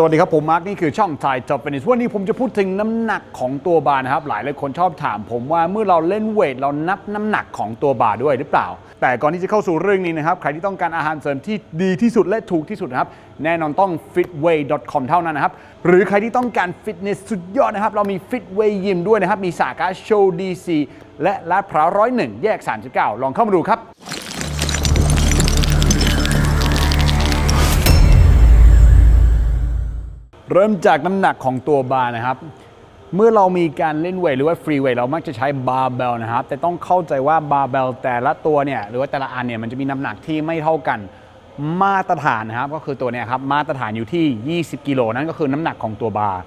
สวัสดีครับผมมาร์คนี่คือช่อง Thai Top Fitness วันนี้ผมจะพูดถึงน้ำหนักของตัวบาร์นะครับ หลายหลายคนชอบถามผมว่าเมื่อเราเล่นเวทเรานับน้ำหนักของตัวบาร์ด้วยหรือเปล่า แต่ก่อนที่จะเข้าสู่เรื่องนี้นะครับ ใครที่ต้องการอาหารเสริมที่ดีที่สุดและถูกที่สุดนะครับ แน่นอนต้อง fitway.com เท่านั้นนะครับ หรือใครที่ต้องการฟิตเนสสุดยอดนะครับ เรามี Fitway Gym ด้วยนะครับ มีสาขาโชว์ดีซีและลาดพร้าวร้อยหนึ่งแยก 39 ลองเข้ามาดูครับ เริ่มจากน้ำหนักของตัวบาร์นะครับ เมื่อเรามีการเล่นเวทหรือว่าฟรีเวทเรามักจะใช้บาร์เบลนะครับ แต่ต้องเข้าใจว่าบาร์เบลแต่ละตัวเนี่ยหรือว่าแต่ละอันเนี่ยมันจะมีน้ำหนักที่ไม่เท่ากันมาตรฐานนะครับ ก็คือตัวเนี้ยครับมาตรฐานอยู่ที่ 20 กิโลนั่นก็คือน้ำหนักของตัวบาร์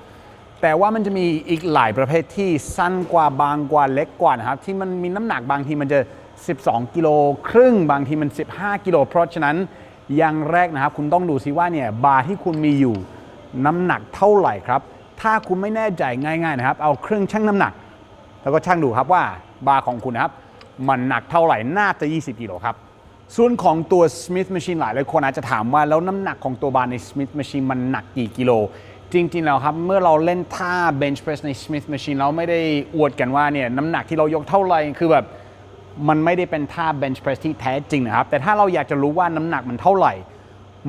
แต่ว่ามันจะมีอีกหลายประเภทที่สั้นกว่าบางกว่าเล็กกว่านะครับ ที่มันมีน้ำหนักบางทีมันจะ 12 กิโลครึ่งบางทีมัน 15 กิโลเพราะฉะนั้นอย่างแรกนะครับ คุณต้องดูซิว่าเนี่ยบาร์ที่คุณมีอยู่ น้ำหนักเท่าไหร่ครับ ถ้าคุณไม่แน่ใจง่ายๆนะครับ เอาเครื่องชั่งน้ำหนัก แล้วก็ชั่งดูครับว่าบาร์ของคุณนะครับ มันหนักเท่าไหร่น่าจะ 20กิโลครับส่วนของตัว Smith Machine หลายหลายคนอาจจะถามว่าแล้วน้ำหนักของตัวบาร์ใน Smith Machine มันหนักกี่กิโล จริงๆแล้วครับ เมื่อเราเล่นท่า bench press ใน Smith Machine เราไม่ได้อวดกันว่าเนี่ยน้ำหนักที่เรายกเท่าไหร่คือแบบมันไม่ได้เป็นท่า bench press ที่แท้จริงนะครับ แต่ถ้าเราอยากจะรู้ว่าน้ำหนักมันเท่าไหร่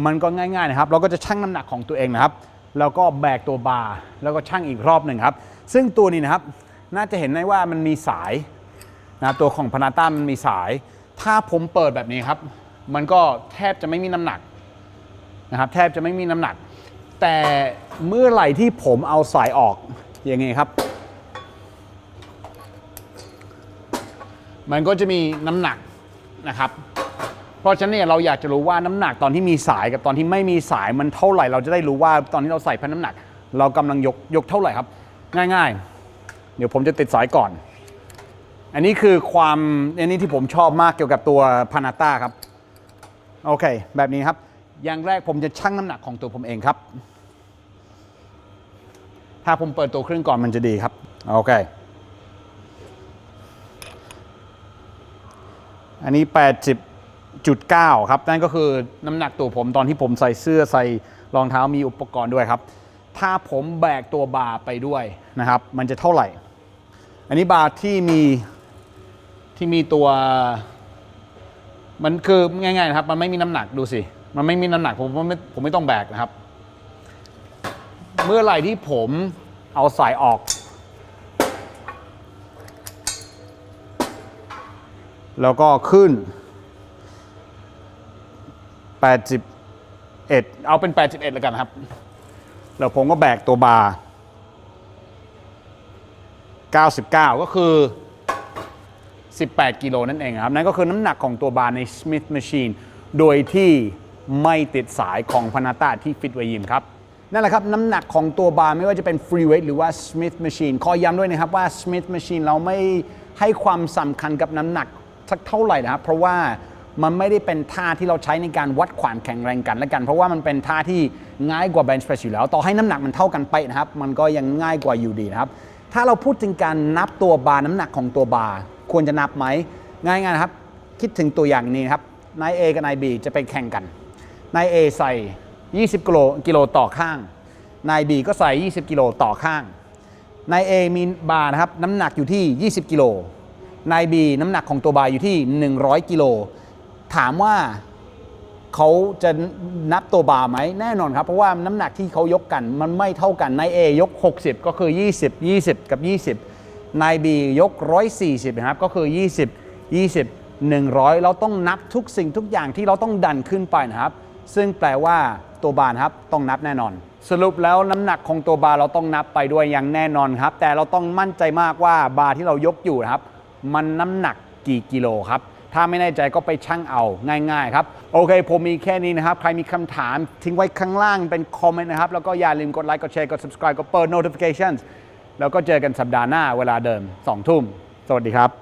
มันก็ง่ายๆนะครับ เราก็จะชั่งน้ำหนักของตัวเองนะครับ แล้วก็แบกตัวบาร์แล้วก็ชั่งอีกรอบหนึ่งครับ ซึ่งตัวนี้นะครับน่าจะเห็นได้ว่ามันมีสายนะตัวของพนาต้ามันมีสาย ถ้าผมเปิดแบบนี้ครับ มันก็แทบจะไม่มีน้ำหนักนะครับแทบจะไม่มีน้ำหนัก แต่เมื่อไหร่ที่ผมเอาสายออกอย่างไงครับ มันก็จะมีน้ำหนักนะครับ เพราะฉะนั้นเนี่ยเราอยากจะรู้ว่าน้ำหนักตอนที่มีสายกับตอนที่ไม่มีสายมันเท่าไหร่ เราจะได้รู้ว่าตอนที่เราใส่พันน้ำหนัก เรากำลังยกยกเท่าไหร่ครับ ง่าย ๆ เดี๋ยวผมจะติดสายก่อน อันนี้คือความอันนี้ที่ผมชอบมากเกี่ยวกับตัวพานาต้าครับโอเค แบบนี้ครับ อย่างแรกผมจะชั่งน้ำหนักของตัวผมเองครับ ถ้าผมเปิดตัวเครื่องก่อนมันจะดีครับโอเคอันนี้ 80.9ครับ นั่นก็คือน้ำหนักตัวผมตอนที่ผมใส่เสื้อใส่รองเท้ามีอุปกรณ์ด้วยครับ ถ้าผมแบกตัวบาร์ไปด้วยนะครับ มันจะเท่าไหร่ อันนี้บาร์ที่มีที่มีตัว มันคือง่ายๆนะครับ มันไม่มีน้ำหนักดูสิ มันไม่มีน้ำหนักผมผมไม่ผมไม่ต้องแบกนะครับ เมื่อไหร่ที่ผมเอาสายออก แล้วก็ขึ้น 81 เอาเป็น 81 แล้วกันครับ แล้วผมก็แบกตัวบาร์ 99 ก็คือ 18 กิโลนั่นเองครับ นั่นก็คือน้ำหนักของตัวบาร์ใน Smith Machine โดยที่ไม่ติดสายของพานาต้าที่ฟิตไวยิมครับนั่นแหละครับน้ำหนักของตัวบาร์ไม่ว่าจะเป็น Free Weight หรือว่า Smith Machine ขอย้ำด้วยนะครับว่า Smith Machine เราไม่ให้ความสำคัญกับน้ำหนักสักเท่าไหร่นะครับ เพราะว่า มันไม่ได้เป็นท่าที่เราใช้ในการวัดความแข็งแรงกันและกัน เพราะว่ามันเป็นท่าที่ง่ายกว่า bench press อยู่แล้ว ต่อให้น้ำหนักมันเท่ากันไปนะครับ มันก็ยังง่ายกว่าอยู่ดีนะครับ ถ้าเราพูดถึงการนับตัวบาร์น้ำหนักของตัวบาร์ควรจะนับไหมง่ายๆนะครับ คิดถึงตัวอย่างนี้ครับนาย A กับนาย B จะไปแข่งกันนาย A ใส่ 20กิโลกิโลต่อข้างนาย B ก็ใส่ 20กิโลต่อข้างนาย A มีบาร์นะครับน้ำหนักอยู่ที่ 20กิโลนาย B น้ำหนักของตัวบาร์อยู่ที่ 100กิโล ถามว่าเขาจะนับตัวบาร์ไหมแน่นอนครับ เพราะว่าน้ำหนักที่เขายกกันมันไม่เท่ากันนาย A ยก 60 ก็คือ 20 20 กับ 20นาย B ยก 140นะครับก็คือ 20 20 100 เราต้องนับทุกสิ่งทุกอย่างที่เราต้องดันขึ้นไปนะครับ ซึ่งแปลว่าตัวบาร์ครับต้องนับแน่นอน สรุปแล้วน้ำหนักของตัวบาร์เราต้องนับไปด้วยอย่างแน่นอนครับ แต่เราต้องมั่นใจมากว่าบาร์ที่เรายกอยู่นะครับ มันน้ำหนักกี่กิโลครับ ถ้าไม่แน่ใจก็ไปชั่งเอาง่ายๆครับ โอเค ผมมีแค่นี้นะครับ ใครมีคำถามทิ้งไว้ข้างล่างเป็นคอมเมนต์นะครับ แล้วก็อย่าลืมกดไลค์กดแชร์กด subscribe กดเปิด notifications แล้วก็เจอกันสัปดาห์หน้าเวลาเดิม2ทุ่ม สวัสดีครับ